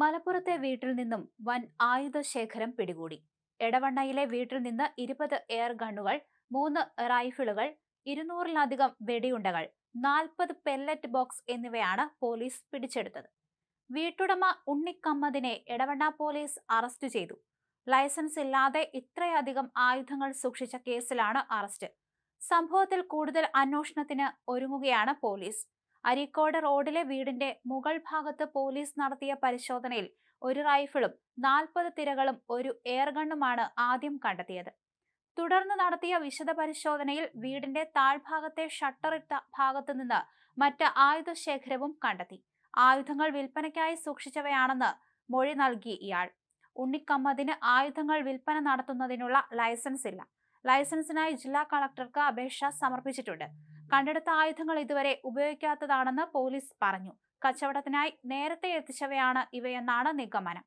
മലപ്പുറത്തെ വീട്ടിൽ നിന്നും വൻ ആയുധശേഖരം പിടികൂടി. എടവണ്ണയിലെ വീട്ടിൽ നിന്ന് ഇരുപത് എയർ ഗണ്ണുകൾ മൂന്ന് റൈഫിളുകൾ ഇരുന്നൂറിലധികം വെടിയുണ്ടകൾ നാൽപ്പത് പെല്ലറ്റ് ബോക്സ് എന്നിവയാണ് പോലീസ് പിടിച്ചെടുത്തത്. വീട്ടുടമ ഉണ്ണിക്കമ്മതിനെ എടവണ്ണ പോലീസ് അറസ്റ്റ് ചെയ്തു. ലൈസൻസ് ഇല്ലാതെ ഇത്രയധികം ആയുധങ്ങൾ സൂക്ഷിച്ച കേസിലാണ് അറസ്റ്റ്. സംഭവത്തിൽ കൂടുതൽ അന്വേഷണത്തിന് ഒരുങ്ങുകയാണ് പോലീസ്. അരീക്കോട് റോഡിലെ വീടിന്റെ മുകൾ ഭാഗത്ത് പോലീസ് നടത്തിയ പരിശോധനയിൽ ഒരു റൈഫിളും നാൽപ്പത് തിരകളും ഒരു എയർഗണ്ണുമാണ് ആദ്യം കണ്ടെത്തിയത്. തുടർന്ന് നടത്തിയ വിശദ പരിശോധനയിൽ വീടിന്റെ താഴ്ഭാഗത്തെ ഷട്ടറിട്ട ഭാഗത്തു നിന്ന് മറ്റ് ആയുധ ശേഖരവും കണ്ടെത്തി. ആയുധങ്ങൾ വിൽപ്പനയ്ക്കായി സൂക്ഷിച്ചവയാണെന്ന് മൊഴി നൽകി ഇയാൾ. ഉണ്ണിക്കമ്മദിന് ആയുധങ്ങൾ വിൽപ്പന നടത്തുന്നതിനുള്ള ലൈസൻസ് ഇല്ല. ലൈസൻസിനായി ജില്ലാ കളക്ടർക്ക് അപേക്ഷ സമർപ്പിച്ചിട്ടുണ്ട്. കണ്ടെടുത്ത ആയുധങ്ങൾ ഇതുവരെ ഉപയോഗിക്കാത്തതാണെന്ന് പോലീസ് പറഞ്ഞു. കച്ചവടത്തിനായി നേരത്തെ എത്തിച്ചവയാണ് ഇവയെന്നാണ് നിഗമനം.